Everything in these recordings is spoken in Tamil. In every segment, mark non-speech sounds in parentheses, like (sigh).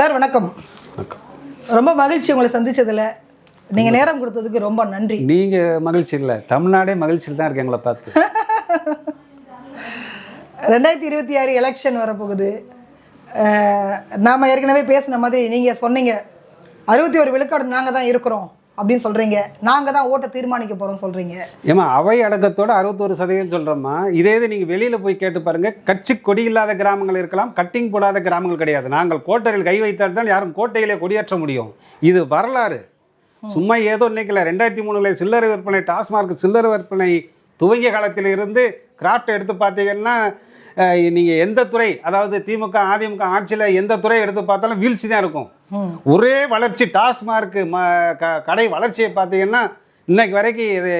சார் வணக்கம். ரொம்ப மகிழ்ச்சி உங்களை சந்திச்சதுல. நீங்க நேரம் கொடுத்ததுக்கு ரொம்ப நன்றி. நீங்கள் மகிழ்ச்சி இல்லை. தமிழ்நாடே மகிழ்ச்சியில் தான் இருக்கு எங்களை பார்த்து. (laughs) ரெண்டாயிரத்தி இருபத்தி ஆறு எலெக்ஷன் வரப்போகுது. நாம ஏற்கனவே பேசின மாதிரி நீங்க சொன்னீங்க. அறுபத்தி ஒரு விழுக்காடு நாங்க தான் இருக்கிறோம். அப்படின்னு சொல்றீங்க. நாங்க தான் ஓட்டை தீர்மானிக்க போறோம் சொல்றீங்க. ஏமா அவை அடக்கத்தோட அறுபத்தோரு சதவீதம் சொல்கிறோம்மா இதே இது நீங்கள் வெளியில் போய் கேட்டு பாருங்க. கட்சி கொடி இல்லாத கிராமங்கள் இருக்கலாம் கட்டிங் போடாத கிராமங்கள் கிடையாது. நாங்கள் கோட்டையில் கை வைத்தால் தான் யாரும் கோட்டையிலே கொடியேற்ற முடியும். இது வரலாறு. சும்மா ஏதோ இன்னைக்கு ரெண்டாயிரத்தி மூணுல சில்லறை விற்பனை டாஸ்மார்க் சில்லறை விற்பனை துவங்கிய காலத்தில் இருந்து கிராஃப்ட் எடுத்து பார்த்தீங்கன்னா நீங்கள் எந்த துறை அதாவது திமுக அதிமுக ஆட்சியில் எந்த துறை எடுத்து பார்த்தாலும் வீழ்ச்சி தான் இருக்கும். ஒரே வளர்ச்சி டாஸ்மார்க் ம க கடை வளர்ச்சியை பார்த்தீங்கன்னா இன்னைக்கு வரைக்கும் இது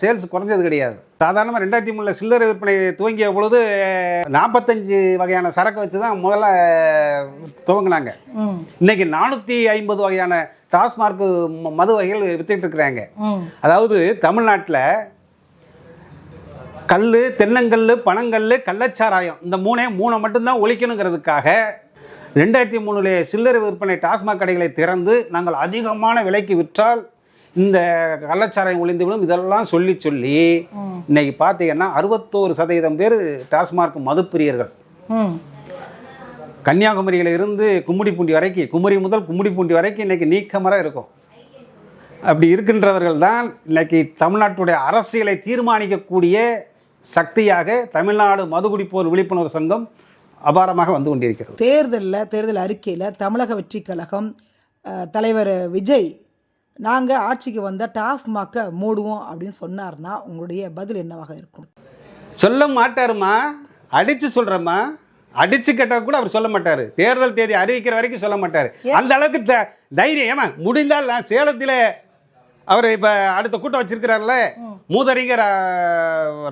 சேல்ஸ் குறைஞ்சது கிடையாது. சாதாரணமாக ரெண்டாயிரத்தி மூணில் சில்லறை விற்பனை துவங்கிய பொழுது நாற்பத்தஞ்சு வகையான சரக்கு வச்சு தான் முதல்ல துவங்கினாங்க. இன்னைக்கு நானூற்றி ஐம்பது வகையான டாஸ்மார்க் மது வகைகள் வித்துட்டு இருக்கிறாங்க. அதாவது தமிழ்நாட்டில் கல் தென்னங்கல் பனங்கல் கள்ளச்சாராயம் இந்த மூணே மூணை மட்டும்தான் ஒழிக்கணுங்கிறதுக்காக ரெண்டாயிரத்தி மூணுல சில்லறை விற்பனை டாஸ்மாக் கடைகளை திறந்து நாங்கள் அதிகமான விலைக்கு விற்றால் இந்த கள்ளச்சாராயம் ஒளிந்துவிடும் இதெல்லாம் சொல்லி சொல்லி இன்னைக்கு பார்த்தீங்கன்னா அறுபத்தோரு சதவீதம் பேர் டாஸ்மாக் மதுப்பிரியர்கள். கன்னியாகுமரியில இருந்து கும்மிடிப்பூண்டி வரைக்கும் குமரி முதல் கும்மிடிப்பூண்டி வரைக்கும் இன்னைக்கு நீக்கமர இருக்கும். அப்படி இருக்கின்றவர்கள் தான் இன்னைக்கு தமிழ்நாட்டுடைய அரசியலை தீர்மானிக்கக்கூடிய சக்தியாக தமிழ்நாடு மதுகுடிப்போர் விழிப்புணர்வு சங்கம் அபாரமாக வந்து கொண்டிருக்கிறது. தேர்தலில் தேர்தல் அறிக்கையில் தமிழக வெற்றி கழகம் தலைவர் விஜய் நாங்கள் ஆட்சிக்கு வந்தால் டாஸ்மாக்கை மூடுவோம் அப்படின்னு சொன்னார்னா உங்களுடைய பதில் என்னவாக இருக்கும்? சொல்ல மாட்டாருமா அடிச்சு சொல்றேம்மா. அடிச்சு கேட்டா கூட அவர் சொல்ல மாட்டார். தேர்தல் தேதி அறிவிக்கிற வரைக்கும் சொல்ல மாட்டார். அந்த அளவுக்கு த- தைரியம். ஏமா முடிந்தால் நான் சேலத்தில் அவர் இப்போ அடுத்த கூட்டம் வச்சிருக்கிறார்ல. மூதறிஞர்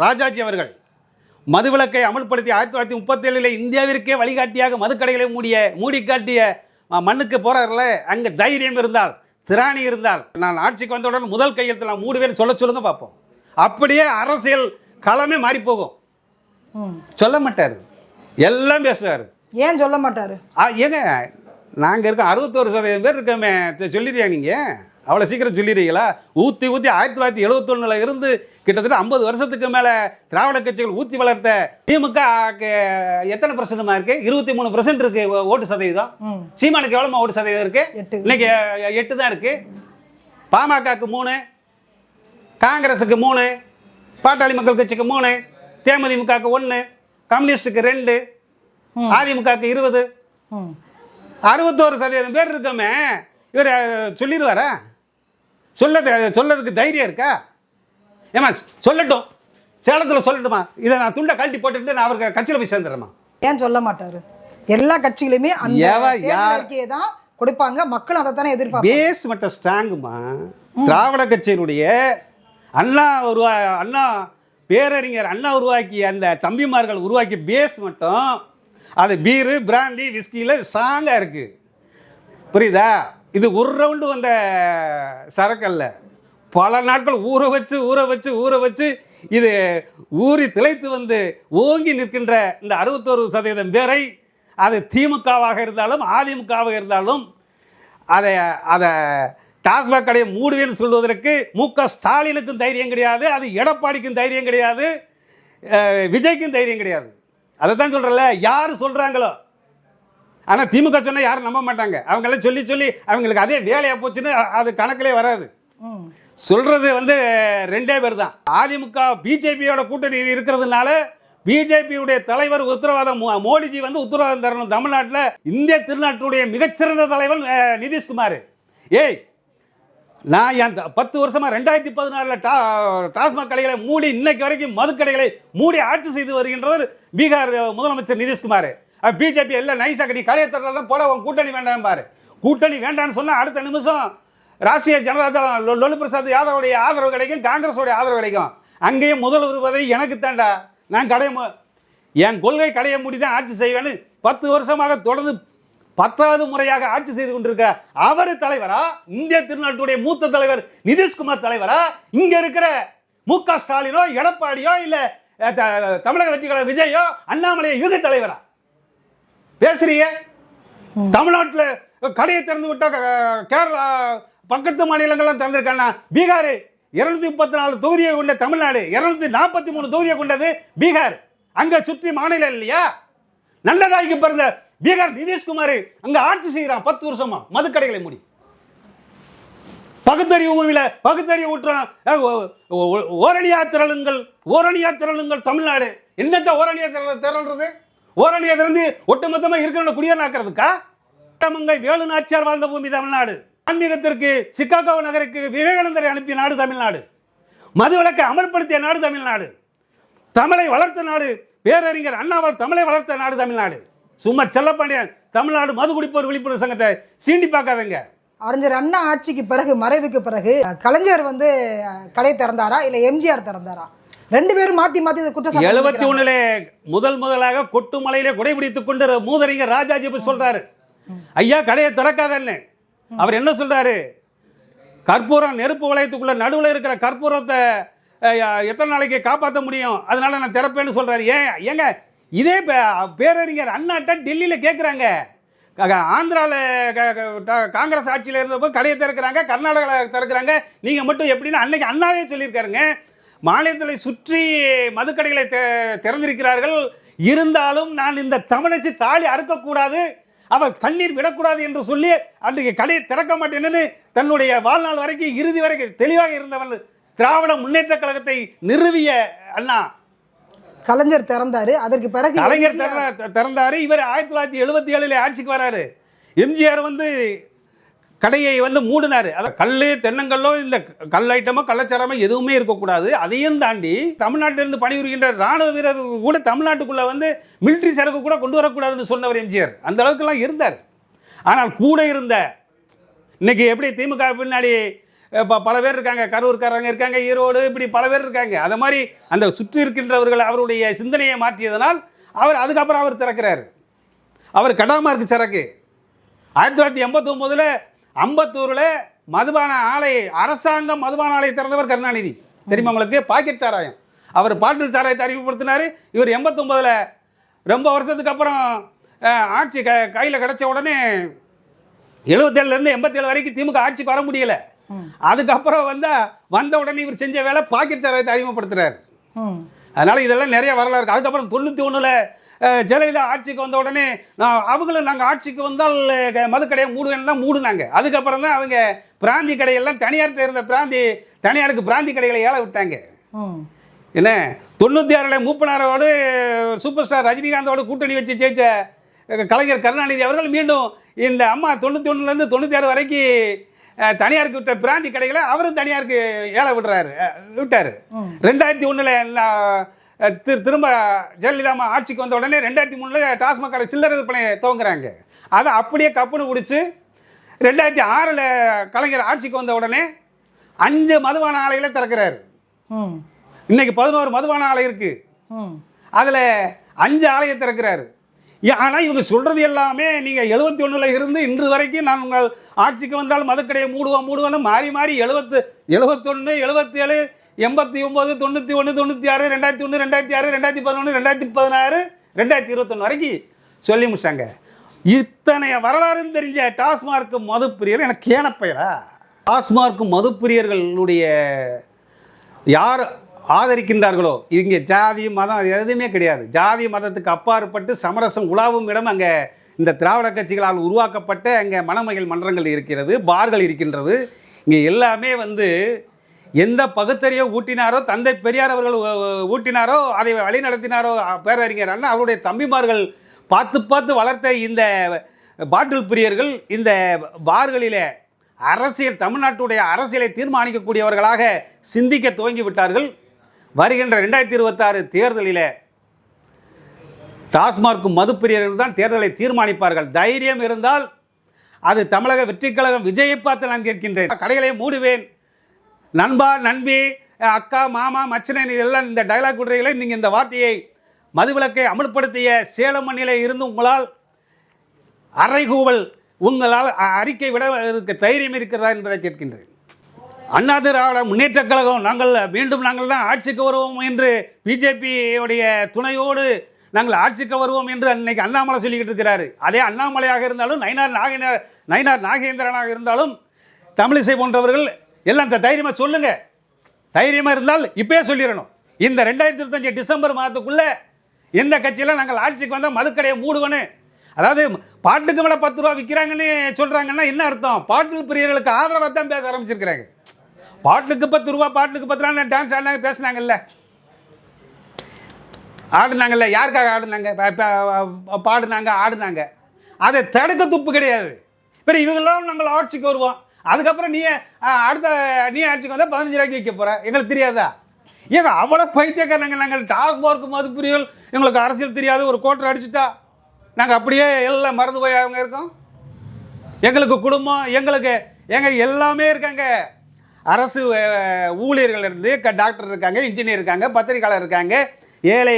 ராஜாஜி அவர்கள் மதுவிலக்கை அமல்படுத்தி ஆயிரத்தி தொள்ளாயிரத்தி முப்பத்தேழில் இந்தியாவிற்கே வழிகாட்டியாக மதுக்கடைகளை மூடிய மூடி காட்டிய மண்ணுக்கு போறாருல அங்கே தைரியம் இருந்தால் திராணி இருந்தால் நான் ஆட்சிக்கு வந்தவுடன் முதல் கையெழுத்து நான் மூடுவேன்னு சொல்ல சொல்லுங்க பார்ப்போம். அப்படியே அரசியல் களமே மாறி போகும் சொல்ல மாட்டார். எல்லாம் பேசுவார் ஏன் சொல்ல மாட்டார்? ஏங்க நாங்கள் இருக்கோம் அறுபத்தோரு சதவீதம் பேர் இருக்கோமே சொல்லிடுறியா நீங்கள் அவ்வளோ சீக்கிரம் சொல்லிடுறீங்களா ஊற்றி ஊற்றி ஆயிரத்தி தொள்ளாயிரத்தி எழுபத்தொன்னுல இருந்து கிட்டத்தட்ட ஐம்பது வருஷத்துக்கு மேலே திராவிட கட்சிகள் ஊற்றி வளர்த்த திமுக எத்தனை பர்சன்ட்மா இருக்கு? இருபத்தி மூணு பர்சன்ட் இருக்கு ஓட்டு சதவீதம். சீமானுக்கு எவ்வளோமா ஓட்டு சதவீதம் இருக்கு? இன்னைக்கு எட்டு தான் இருக்கு. பாமகக்கு மூணு காங்கிரஸுக்கு மூணு பாட்டாளி மக்கள் கட்சிக்கு மூணு தேமுதிமுகக்கு ஒன்று கம்யூனிஸ்டுக்கு ரெண்டு ம். அதிமுகக்கு இருபது. அறுபத்தோரு சதவீதம் பேர் இருக்கோமே. இவர் சொல்லிடுவாரா? சொல்ல சொல்லதுக்கு தைரியம் இருக்கா? ஏமா சொல்லட்டும். சேலத்தில் சொல்லட்டுமா இதை நான் துண்டை கழட்டி போட்டுட்டு நான் அவருக்கு கட்சியில் போய் சேர்ந்துடுறேம்மா. ஏன் சொல்ல மாட்டாரு? எல்லா கட்சியிலுமே அந்த தான் கொடுப்பாங்க. மக்கள் அதை தானே எதிர்பார்ப்பாங்க. பேஸ் மட்டும் ஸ்ட்ராங்குமா திராவிட கட்சியினுடைய அண்ணா உருவா அண்ணா பேரறிஞர் அண்ணா உருவாக்கிய அந்த தம்பிமார்கள் உருவாக்கிய பேஸ் மட்டும் அது பீரு பிராந்தி விஸ்கியில் ஸ்ட்ராங்காக இருக்குது புரியுதா? இது ஒரு ரவுண்டு வந்த சரக்கல்ல. பல நாட்கள் ஊற வச்சு ஊற வச்சு ஊற வச்சு இது ஊறி திளைத்து வந்து ஓங்கி நிற்கின்ற இந்த அறுபத்தோரு சதவீதம் பேரை அது திமுகவாக இருந்தாலும் அதிமுகவாக இருந்தாலும் அதை அதை டாஸ்மாக் கடையை மூடுவேன்னு சொல்வதற்கு மு க ஸ்டாலினுக்கும் தைரியம் கிடையாது அது எடப்பாடிக்கும் தைரியம் கிடையாது விஜய்க்கும் தைரியம் கிடையாது. அதை தான் சொல்கிறல யார் சொல்கிறாங்களோ ஆனால் திமுக சொன்னால் யாரும் நம்ப மாட்டாங்க. அவங்கெல்லாம் சொல்லி சொல்லி அவங்களுக்கு அதே வேலையாக போச்சுன்னு அது கணக்கிலே வராது. சொல்கிறது வந்து ரெண்டே பேர் தான் அதிமுக பிஜேபியோட கூட்டணி இருக்கிறதுனால பிஜேபியுடைய தலைவர் உத்தரவாதம் மோடிஜி வந்து உத்தரவாதம் தரணும் தமிழ்நாட்டில். இந்திய திருநாட்டுடைய மிகச்சிறந்த தலைவர் நிதிஷ்குமார். ஏய் நான் என் த- பத்து வருஷமாக ரெண்டாயிரத்தி பதினாறில் டா டாஸ்மாக் கடைகளை மூடி இன்னைக்கு வரைக்கும் மதுக்கடைகளை மூடி ஆட்சி செய்து வருகின்றவர் பீகார் முதலமைச்சர் நிதிஷ்குமார். பிஜேபி எல்லாம் நைஸாக நீ கடையை தரலாம் போட உன் கூட்டணி வேண்டாம் பாரு. கூட்டணி வேண்டாம்னு சொன்னால் அடுத்த நிமிஷம் ராஷ்டிரிய ஜனதா தளம் லொ- லொலு பிரசாத் யாதவுடைய ஆதரவு கிடைக்கும் காங்கிரஸோடைய ஆதரவு கிடைக்கும். அங்கேயும் முதல்வர் பதவி எனக்கு தாண்டா. நான் கடையை என் கொள்கை கடையை மூடி தான் ஆட்சி செய்வேன்னு பத்து வருஷமாக தொடர்ந்து பத்தாவது முறையாக ஆட்சி செய்து கொண்டிருக்க அவர் தலைவரா? இந்திய திருநாட்டுடைய மூத்த தலைவர் நிதிஷ்குமார் தலைவரா? இங்க இருக்கிற மு க ஸ்டாலினோ எடப்பாடியோ இல்ல தமிழக வெற்றிகள விஜயோ அண்ணாமலையோ இவங்க தலைவரா? பேசுறீங்க? தமிழ்நாட்டில் கடையை திறந்து விட்டா கேரளா பக்கத்து மாநிலங்கள்லாம் திறந்திருக்காங்க பீகார் இருநூத்தி முப்பத்தி நாலு தொகுதியை கொண்ட தமிழ்நாடு இருநூத்தி நாற்பத்தி மூணு தொகுதியை கொண்டது பீகார். அங்க சுற்றி மாநிலம் இல்லையா? நல்லதாய்க்கு பிறந்த பீகார் நிதிஷ்குமார் அங்க ஆட்சி செய்யறான் பத்து வருஷமா. மதுக்கடைகளை மூடி. பகுத்தறிவு பூமியில பகுத்தறிவு ஊற்றான் ஓரணியா திரளுங்கள். ஓரணியா திரளுங்கள் தமிழ்நாடு. என்னத்த ஓரணியா திரள திரள்றது? ஓரணியா திறந்து ஒட்டுமொத்தமா இருக்கிறவங்க குடியேறாக்கிறதுக்கா? மங்கை வேலு நாச்சியார் வாழ்ந்த பூமி தமிழ்நாடு. ஆன்மீகத்திற்கு சிக்காகோ நகருக்கு விவேகானந்தரை அனுப்பிய நாடு தமிழ்நாடு. மதுவிலக்கை அமல்படுத்திய நாடு தமிழ்நாடு. தமிழை வளர்த்த நாடு பேரறிஞர் அண்ணாவால் தமிழை வளர்த்த நாடு தமிழ்நாடு. சும்மா செல்லப்பாண்டியன் தமிழ்நாடு மது குடிப்போர் விழிப்புணர்வு சங்கத்தை சீண்டி பார்க்காதங்க. அறிஞர் அண்ணா ஆட்சிக்கு பிறகு மறைவுக்கு பிறகு கலைஞர் வந்து கடை திறந்தாரா? இல்லை எம்ஜிஆர் திறந்தாரா? ரெண்டு பேரும் மாத்தி மாத்தி இந்த குற்றச்சாட்டு எழுபத்தி. ஒண்ணுல முதல் முதலாக கொட்டு மலையிலே குடைபிடித்துக் கொண்டு மூதறிஞர் ராஜாஜி போய் சொல்றாரு. ஐயா கடையை திறக்காதன்னு. அவர் என்ன சொல்றாரு? கற்பூரம் நெருப்பு வளையத்துக்குள்ள நடுவில் இருக்கிற கற்பூரத்தை எத்தனை நாளைக்கு காப்பாற்ற முடியும்? அதனால நான் திறப்பேன்னு சொல்றாரு. ஏன் ஏங்க இதே பே- பேரறிஞர் அண்ணாட்ட டெல்லியில் கேட்குறாங்க ஆந்திராவில் காங்கிரஸ் ஆட்சியில் இருந்தப்போ கடையை திறக்கிறாங்க கர்நாடகாவில் திறக்கிறாங்க. நீங்கள் மட்டும் எப்படின்னா அன்னைக்கு அண்ணாவே சொல்லியிருக்காருங்க. மாநிலத்தில் சுற்றி மதுக்கடைகளை தெ- திறந்திருக்கிறார்கள். இருந்தாலும் நான் இந்த தமிழச்சி தாலி அறுக்கக்கூடாது. அவர் கண்ணீர் விடக்கூடாது என்று சொல்லி அன்றைக்கு கடையை திறக்க மாட்டேன்னு தன்னுடைய வாழ்நாள் வரைக்கும் இறுதி வரைக்கும் தெளிவாக இருந்தவன் திராவிட முன்னேற்ற கழகத்தை நிறுவிய அண்ணா. கலைஞர் திறந்தாரு. அதற்கு பிறகு கலைஞர் திறந்தாரு. இவர் ஆயிரத்தி தொள்ளாயிரத்தி எழுபத்தி ஏழுல ஆட்சிக்கு வராரு. எம்ஜிஆர் வந்து கடையை வந்து மூடினாரு. அதான் கல் தென்னங்கல்லோ இந்த கல் ஐட்டமோ கள்ளச்சாரமோ எதுவுமே இருக்கக்கூடாது. அதையும் தாண்டி தமிழ்நாட்டிலிருந்து பணிபுரிகின்ற ராணுவ வீரர் கூட தமிழ்நாட்டுக்குள்ள வந்து மிலிட்ரி சரக்கு கூட கொண்டு வரக்கூடாதுன்னு சொன்னவர் எம்ஜிஆர். அந்த அளவுக்குலாம் இருந்தார். ஆனால் கூட இருந்த இன்னைக்கு எப்படி திமுக பின்னாடி இப்போ பல பேர் இருக்காங்க. கரூர்காரங்க இருக்காங்க ஈரோடு இப்படி பல பேர் இருக்காங்க. அது மாதிரி அந்த சுற்றி இருக்கின்றவர்கள் அவருடைய சிந்தனையை மாற்றியதனால் அவர் அதுக்கப்புறம் அவர் திறக்கிறார். அவர் கடாமார்க்கு சரக்கு. ஆயிரத்தி தொள்ளாயிரத்தி எண்பத்தொம்போதில் அம்பத்தூரில் மதுபான ஆலை அரசாங்கம் மதுபான ஆலை திறந்தவர் கருணாநிதி. தெரியுமா உங்களுக்கு? பாக்கெட் சாராயம். அவர் பாட்டில் சாராயத்தை அறிமுகப்படுத்தினார். இவர் எண்பத்தொம்போதில் ரொம்ப வருஷத்துக்கு அப்புறம் ஆட்சி க கையில் கிடச்ச உடனே எழுபத்தேழுலேருந்து எண்பத்தேழு வரைக்கும் திமுக ஆட்சிக்கு வர முடியலை. அதுக்கப்புறம் வந்தா வந்த உடனே இவர் செஞ்ச வேலை பாக்கெட் சாராயத்தை அறிமுகப்படுத்துறாரு. அதனால் இதெல்லாம் நிறைய வரலாறு இருக்கு. அதுக்கப்புறம் தொண்ணூற்றி ஒன்றில் ஜெயலலிதா ஆட்சிக்கு வந்த உடனே நான் அவங்களும் நாங்கள் ஆட்சிக்கு வந்தால் மதுக்கடையை மூடுவேன்னு தான் மூடுனாங்க. அதுக்கப்புறம் தான் அவங்க பிராந்தி கடையெல்லாம் தனியார்கிட்ட இருந்த பிராந்தி தனியாருக்கு பிராந்தி கடைகளை ஏழை விட்டாங்க. என்ன? தொண்ணூற்றி ஆறில் மூப்பனாரோடு சூப்பர் ஸ்டார் ரஜினிகாந்தோடு கூட்டணி வச்சு ஜெயிச்ச கலைஞர் கருணாநிதி அவர்கள் மீண்டும் இந்த அம்மா தொண்ணூற்றி ஒன்றுலேருந்து தொண்ணூற்றி ஆறு வரைக்கும் தனியாருக்கு விட்ட பிராந்தி கடைகளை அவரும் தனியாருக்கு ஏழை விடுறாரு. விட்டார். ரெண்டாயிரத்தி ஒன்றில் திரு திரும்ப ஜெயலலிதா அம்மா ஆட்சிக்கு வந்த உடனே ரெண்டாயிரத்தி மூணில் டாஸ்மாக் கடை சில்லறை விற்பனை துவங்குறாங்க. அதை அப்படியே கப்புன்னு பிடிச்சி ரெண்டாயிரத்தி ஆறில் கலைஞர் ஆட்சிக்கு வந்த உடனே அஞ்சு மதுபான ஆலைகளை திறக்கிறாரு. இன்னைக்கு பதினோரு மதுபான ஆலை இருக்கு. ம். அதில் அஞ்சு ஆலையை திறக்கிறாரு. ஆனால் இவங்க சொல்கிறது எல்லாமே நீங்கள் எழுபத்தி ஒன்றில் இருந்து இன்று வரைக்கும் நான் உங்கள் ஆட்சிக்கு வந்தால் மதுக்கடையை மூடுவோம் மூடுவோன்னு மாறி மாறி எழுபத்து எழுபத்தொன்று எழுபத்தேழு எண்பத்தி ஒம்பது தொண்ணூற்றி ஒன்று தொண்ணூற்றி ஆறு ரெண்டாயிரத்தி ஒன்று ரெண்டாயிரத்தி ஆறு ரெண்டாயிரத்தி பதினொன்று ரெண்டாயிரத்தி பதினாறு ரெண்டாயிரத்தி இருபத்தொன்று வரைக்கும் சொல்லி முடிச்சாங்க. இத்தனை வரலாறுன்னு தெரிஞ்ச டாஸ்மார்க் மதுப்பிரியர் எனக்கு கேனப்பையடா டாஸ்மார்க் மதுப்பிரியர்களுடைய யார் ஆதரிக்கின்றார்களோ? இங்கே ஜாதி மதம் அது எதுவுமே கிடையாது. ஜாதி மதத்துக்கு அப்பாற்பட்டு சமரசம் உலாவும் இடம் அங்கே இந்த திராவிட கட்சிகளால் உருவாக்கப்பட்ட அங்கே மணமகள் மன்றங்கள் இருக்கிறது பார்கள் இருக்கின்றது. இங்கே எல்லாமே வந்து எந்த பகுத்தறிவை ஊட்டினாரோ தந்தை பெரியார் அவர்கள் ஊட்டினாரோ அதை வழிநடத்தினாரோ நடத்தினாரோ பேரறிஞர் அண்ணா அவருடைய தம்பிமார்கள் பார்த்து பார்த்து வளர்த்த இந்த பாட்டில் பிரியர்கள் இந்த பார்களிலே அரசியல் தமிழ்நாட்டுடைய அரசியலை தீர்மானிக்கக்கூடியவர்களாக சிந்திக்க துவங்கி விட்டார்கள். வருகின்ற ரெண்டாயிரத்தி இருபத்தாறு தேர்தலிலே டாஸ்மார்க் மதுப்பிரியர்கள் தான் தேர்தலை தீர்மானிப்பார்கள். தைரியம் இருந்தால் அது தமிழக வெற்றிக்கழகம் விஜயை பார்த்து நான் கேட்கின்றேன். கடைகளை மூடுவேன். நண்பா நண்பி அக்கா மாமா மச்சனன் இதெல்லாம் இந்த டயலாக் விடுறீங்களே நீங்கள் இந்த வார்த்தையை மதுவிலக்கை அமல்படுத்திய சேலம் மண்ணிலே இருந்து உங்களால் அறைகூவல் உங்களால் அறிக்கை விட இருக்க தைரியம் இருக்கிறதா என்பதை கேட்கின்றேன். அண்ணா திராவிட முன்னேற்றக் கழகம். நாங்கள் மீண்டும் நாங்கள் தான் ஆட்சிக்கு வருவோம் என்று பிஜேபியுடைய துணையோடு நாங்கள் ஆட்சிக்கு வருவோம் என்று அன்னைக்கு அண்ணாமலை சொல்லிக்கிட்டு இருக்கிறாரு. அதே அண்ணாமலையாக இருந்தாலும் நயினார் நாகேந்திர நயினார் நாகேந்திரனாக இருந்தாலும் தமிழிசை போன்றவர்கள் எல்லாம் இந்த தைரியமாக சொல்லுங்க. தைரியமாக இருந்தால் இப்பயே சொல்லிடணும். இந்த ரெண்டாயிரத்தி இருபத்தஞ்சு டிசம்பர் மாதத்துக்குள்ளே எந்த கட்சியில் நாங்கள் ஆட்சிக்கு வந்தால் மதுக்கடையை மூடுவேன்னு. அதாவது பாட்டுக்கு மேலே பத்து ரூபா விற்கிறாங்கன்னு சொல்கிறாங்கன்னா என்ன அர்த்தம்? பாட்டு பிரியர்களுக்கு ஆதரவாக தான் பேச ஆரம்பிச்சிருக்கிறாங்க. பாட்டுக்கு பத்து ரூபா பாட்டுக்கு பத்து ரூபா டான்ஸ் ஆடினாங்க பேசுனாங்கல்ல. ஆடுனாங்கல்ல யாருக்காக ஆடுனாங்க? ப- ப- பாடுனாங்க ஆடுனாங்க. அதை தடுக்க துப்பு கிடையாது. பிறகு இவங்களாம் நாங்கள் ஆட்சிக்கு வருவோம். அதுக்கப்புறம் நீ அடுத்த நீ ஆட்சிக்கு வந்தால் பதினஞ்சு ரூபாய்க்கு வைக்க போகிற எங்களுக்கு தெரியாதா? ஏங்க அவ்வளோ பைத்தியக்காரங்க நாங்கள். டாஸ்மார்க் மதுப்பிரியல் எங்களுக்கு அரசியல் தெரியாது. ஒரு கோட்டர் அடிச்சுட்டா நாங்கள் அப்படியே எல்லாம் மறந்து போய் அவங்க இருக்கோம். எங்களுக்கு குடும்பம் எங்களுக்கு எங்க எல்லாமே இருக்காங்க. அரசு ஊழியர்கள் இருந்து க டாக்டர் இருக்காங்க இன்ஜினியர் இருக்காங்க பத்திரிக்கையாளர் இருக்காங்க ஏழை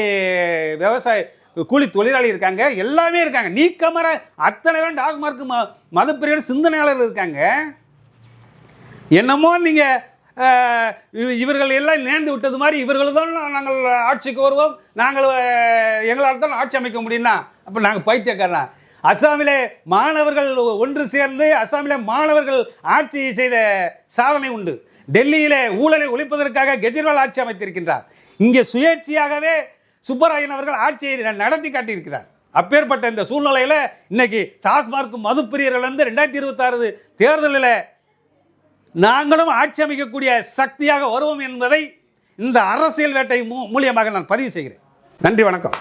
விவசாய கூலி தொழிலாளி இருக்காங்க எல்லாமே இருக்காங்க. நீக்கமர அத்தனை பேரும் டாஸ்மார்க் ம மதுப்பிரியர் சிந்தனையாளர் இருக்காங்க. என்னமோ நீங்கள் இவர்கள் எல்லாம் நேர்ந்து விட்டது மாதிரி இவர்கள் தான் நாங்கள் ஆட்சிக்கு வருவோம். நாங்கள் எங்களால் தான் ஆட்சி அமைக்க முடியும்னா அப்போ நாங்கள் பைத்தியக்காரன்? அஸ்ஸாமிலே மாணவர்கள் ஒன்று சேர்ந்து அஸ்ஸாமிலே மாணவர்கள் ஆட்சி செய்த சாதனை உண்டு. டெல்லியிலே ஊழலை ஒழிப்பதற்காக கெஜ்ரிவால் ஆட்சி அமைத்திருக்கின்றார். இங்கே சுயேட்சையாகவே சுப்பராயன் அவர்கள் ஆட்சியை நடத்தி காட்டியிருக்கிறார். அப்பேற்பட்ட இந்த சூழ்நிலையில் இன்னைக்கு டாஸ்மார்க் மதுப்பிரியர்கள் வந்து ரெண்டாயிரத்தி இருபத்தாறு தேர்தலில் நாங்களும் ஆட்சி அமைக்கக்கூடிய சக்தியாக வருவோம் என்பதை இந்த அரசியல் வேட்டை மூ மூலியமாக நான் பதிவு செய்கிறேன். நன்றி வணக்கம்.